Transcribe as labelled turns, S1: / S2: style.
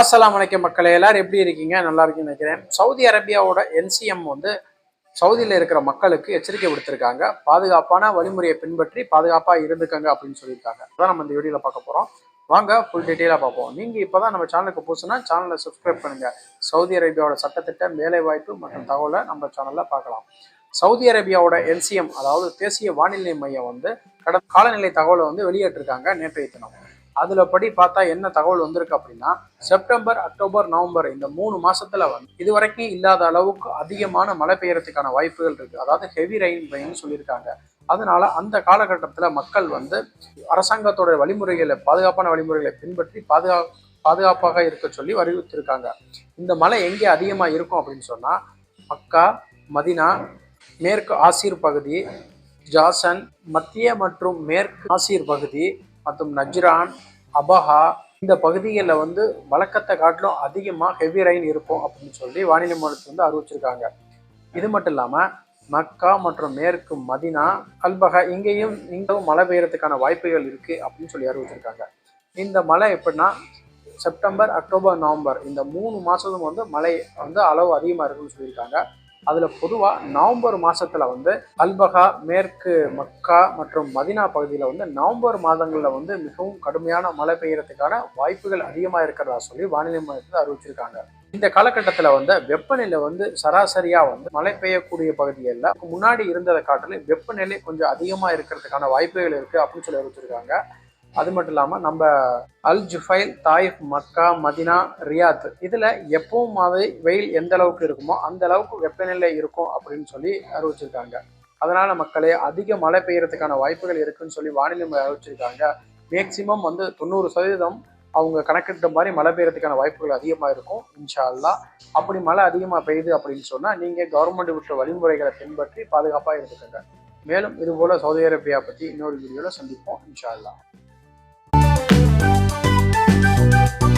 S1: அஸ்லாம் வணக்கம் மக்களே எல்லாரும் எப்படி இருக்கீங்க? நல்லா இருக்கீங்கன்னு நினைக்கிறேன். சவுதி அரேபியாவோட என்சிஎம் வந்து சவுதியில் இருக்கிற மக்களுக்கு எச்சரிக்கை விடுத்திருக்காங்க. பாதுகாப்பான வழிமுறையை பின்பற்றி பாதுகாப்பாக இருந்துக்கங்க அப்படின்னு சொல்லியிருக்காங்க. அதான் நம்ம இந்த வீடியோவில் பார்க்க போகிறோம் வாங்க ஃபுல் டீட்டெயிலாக பார்ப்போம். நீங்கள் இப்போ தான் நம்ம சேனலுக்கு புதுசுனா சேனலை சப்ஸ்கிரைப் பண்ணுங்கள் சவுதி அரேபியாவோட சட்டத்திட்டம் வேலைவாய்ப்பு மற்றும் தகவலை நம்ம சேனலில் பார்க்கலாம். சவுதி அரேபியாவோட என்சிஎம் அதாவது தேசிய வானிலை மையம் வந்து கடந்த காலநிலை தகவலை வந்து வெளியேற்றிருக்காங்க நேற்றைய தினம். அதுல படி பார்த்தா என்ன தகவல் வந்திருக்கு அப்படின்னா செப்டம்பர் அக்டோபர் நவம்பர் இந்த மூணு மாசத்துல வந்து இதுவரைக்கும் இல்லாத அளவுக்கு அதிகமான மழை பெய்யறதுக்கான வாய்ப்புகள் இருக்கு. அதாவது ஹெவி ரெயின் பெயின் சொல்லியிருக்காங்க. அதனால அந்த காலகட்டத்தில் மக்கள் வந்து அரசாங்கத்தோட வழிமுறைகளை பாதுகாப்பான வழிமுறைகளை பின்பற்றி பாதுகா பாதுகாப்பாக இருக்க சொல்லி வலியுறுத்தியிருக்காங்க. இந்த மழை எங்கே அதிகமாக இருக்கும் அப்படின்னு சொன்னால் மக்கா மதினா மேற்கு ஆசீர் பகுதி ஜாசன் மத்திய மற்றும் மேற்கு ஆசீர் பகுதி மற்றும் நஜ்ரான் அபஹா இந்த பகுதிகளில் வந்து வழக்கத்தை காட்டிலும் அதிகமாக ஹெவி ரெயின் இருக்கும் அப்படின்னு சொல்லி வானிலை மையத்தில் வந்து அறிவிச்சிருக்காங்க. இது மட்டும் இல்லாமல் மக்கா மற்றும் மேற்கு மதினா அல்பஹா இங்கேயும் இங்கும் மழை பெய்யறதுக்கான வாய்ப்புகள் இருக்குது அப்படின்னு சொல்லி அறிவிச்சிருக்காங்க. இந்த மழை எப்படின்னா செப்டம்பர் அக்டோபர் நவம்பர் இந்த மூணு மாதமும் வந்து மழை வந்து அளவு அதிகமாக இருக்குன்னு சொல்லியிருக்காங்க. அதில் பொதுவாக நவம்பர் மாதத்தில் வந்து அல்பகா மேற்கு மக்கா மற்றும் மதினா பகுதியில் வந்து நவம்பர் மாதங்களில் வந்து மிகவும் கடுமையான மழை பெய்யறதுக்கான வாய்ப்புகள் அதிகமாக இருக்கிறதா சொல்லி வானிலை மையத்தில் அறிவிச்சிருக்காங்க. இந்த காலகட்டத்தில் வந்து வெப்பநிலை வந்து சராசரியாக வந்து மழை பெய்யக்கூடிய பகுதிகளில் முன்னாடி இருந்ததை காட்டிலும் வெப்பநிலை கொஞ்சம் அதிகமாக இருக்கிறதுக்கான வாய்ப்புகள் இருக்குது அப்படின்னு சொல்லி அறிவிச்சிருக்காங்க. அது மட்டும் இல்லாமல் நம்ம Al Jubail Taif Makkah Madinah Riyadh இதில் எப்பவும் மாதிரி வெயில் எந்த அளவுக்கு இருக்குமோ அந்த அளவுக்கு வெப்பநிலை இருக்கும் அப்படின்னு சொல்லி அறிவிச்சிருக்காங்க. அதனால மக்களே அதிக மழை பெய்யறதுக்கான வாய்ப்புகள் இருக்குன்னு சொல்லி வானிலை அறிவிச்சிருக்காங்க. மேக்சிமம் வந்து தொண்ணூறு சதவீதம் அவங்க கணக்கிட்ட மாதிரி மழை பெய்யறதுக்கான வாய்ப்புகள் அதிகமாக இருக்கும் இன்ஷால்லா அப்படி மழை அதிகமாக பெய்யுது அப்படின்னு சொன்னால் நீங்கள் கவர்மெண்ட் விட்ட வழிமுறைகளை பின்பற்றி பாதுகாப்பாக இருந்துக்கங்க. மேலும் இதுபோல் சவுதி அரேபியா பற்றி இன்னொரு வீடியோவில் சந்திப்போம் இன்ஷா you